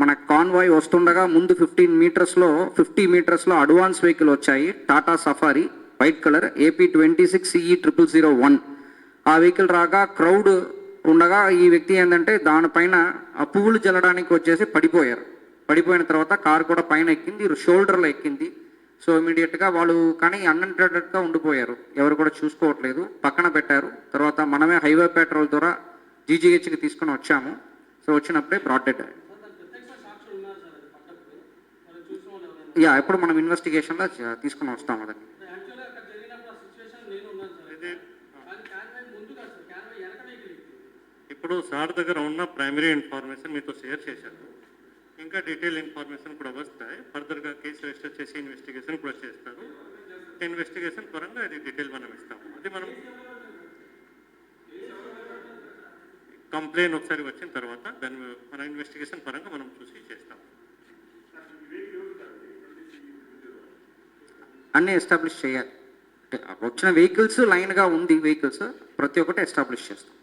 మన కాన్వాయ్ వస్తుండగా ముందు ఫిఫ్టీన్ మీటర్స్లో ఫిఫ్టీ మీటర్స్లో అడ్వాన్స్ వెహికల్ వచ్చాయి. Tata Safari white colour AP twenty six CE triple zero one ఆ వెహికల్ రాగా క్రౌడ్ ఉండగా ఈ వ్యక్తి ఏంటంటే దానిపైన ఆ పువ్వులు జల్లడానికి వచ్చేసి పడిపోయారు. పడిపోయిన తర్వాత కారు కూడా పైన ఎక్కింది షోల్డర్లో ఎక్కింది. సో ఇమీడియట్గా వాళ్ళు కానీ అన్అంటెడెడ్గా ఉండిపోయారు. ఎవరు కూడా చూసుకోవట్లేదు. పక్కన పెట్టారు. తర్వాత మనమే హైవే పెట్రోల్ ద్వారా జీజీహెచ్కి తీసుకొని వచ్చాము. సో వచ్చినప్పుడే బ్రాడ్ డెడ్ యా ఎప్పుడు మనం ఇన్వెస్టిగేషన్లో తీసుకొని వస్తాం అదండి. ఇప్పుడు సార్ దగ్గర ఉన్న ప్రైమరీ ఇన్ఫర్మేషన్ మీతో షేర్ చేశారు ఇంకా డీటెయిల్ ఇన్ఫర్మేషన్ కూడా వస్తాయి. ఫర్దర్గా కేసు రిజిస్టర్ చేసి ఇన్వెస్టిగేషన్ కూడా చేస్తారు. ఇన్వెస్టిగేషన్ పరంగా అది డీటెయిల్ మనం ఇస్తాము. అది మనం కంప్లైంట్ ఒకసారి వచ్చిన తర్వాత దాని మన ఇన్వెస్టిగేషన్ పరంగా మనం చూసి చేస్తాం అన్నీ ఎస్టాబ్లిష్ చేయాలి. అంటే వచ్చిన వెహికల్స్ లైన్గా ఉంది వెహికల్స్ ప్రతి ఒక్కటి ఎస్టాబ్లిష్ చేస్తాం.